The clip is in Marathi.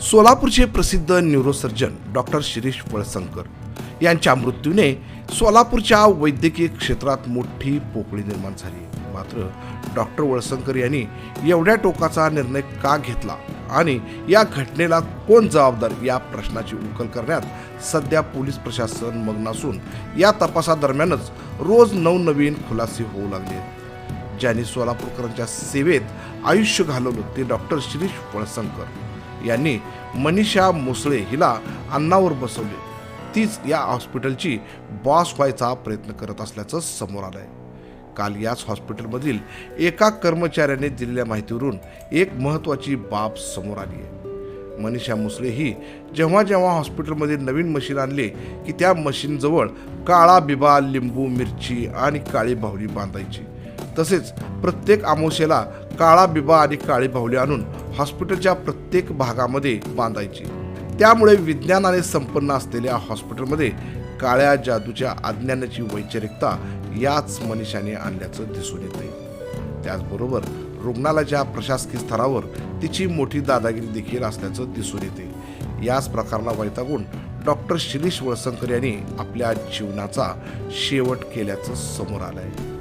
सोलापूरचे प्रसिद्ध न्यूरोसर्जन डॉक्टर शिरीष फळसंकर यांच्या मृत्यूने सोलापूरच्या वैद्यकीय क्षेत्रात मोठी पोकळी निर्माण झाली. मात्र डॉक्टर वळसंकर यांनी एवढ्या टोकाचा निर्णय का घेतला आणि या घटनेला कोण जबाबदार या प्रश्नाची उकल करण्यात सध्या पोलीस प्रशासन मग्न असून या तपासादरम्यानच रोज नवनवीन खुलासे होऊ लागले. आहेत ज्यांनी सोलापूरकरांच्या सेवेत आयुष्य घालवलं ते डॉक्टर शिरीष फळसंकर. यांनी मनीषा मुसळे हिला अन्नावर बसवले. तीच या हॉस्पिटलची बॉस व्हायचा प्रयत्न करत असल्याचं समोर आलंय. काल याच हॉस्पिटलमधील एका कर्मचाऱ्याने दिलेल्या माहितीवरून एक महत्त्वाची बाब समोर आली आहे. मनीषा मुसळे ही जेव्हा जेव्हा हॉस्पिटलमध्ये नवीन मशीन आणले की त्या मशीनजवळ काळा बिबा लिंबू मिरची आणि काळी बाहुली बांधायची. तसेच प्रत्येक आमोशेला काळा बिबा आणि काळी बाहुली आणून हॉस्पिटलच्या प्रत्येक भागामध्ये बांधायची. त्यामुळे विज्ञानाने संपन्न असलेल्या हॉस्पिटलमध्ये काळ्या जादूच्या अज्ञानाची वैचारिकता याच मनीषाने आणल्याचं दिसून येते त्याचबरोबर रुग्णालयाच्या प्रशासकीय स्तरावर तिची मोठी दादागिरी देखील असल्याचं दिसून येते याच प्रकाराला वैतागून डॉक्टर शिरीष वळसंकर यांनी आपल्या जीवनाचा शेवट केल्याचं समोर आलं आहे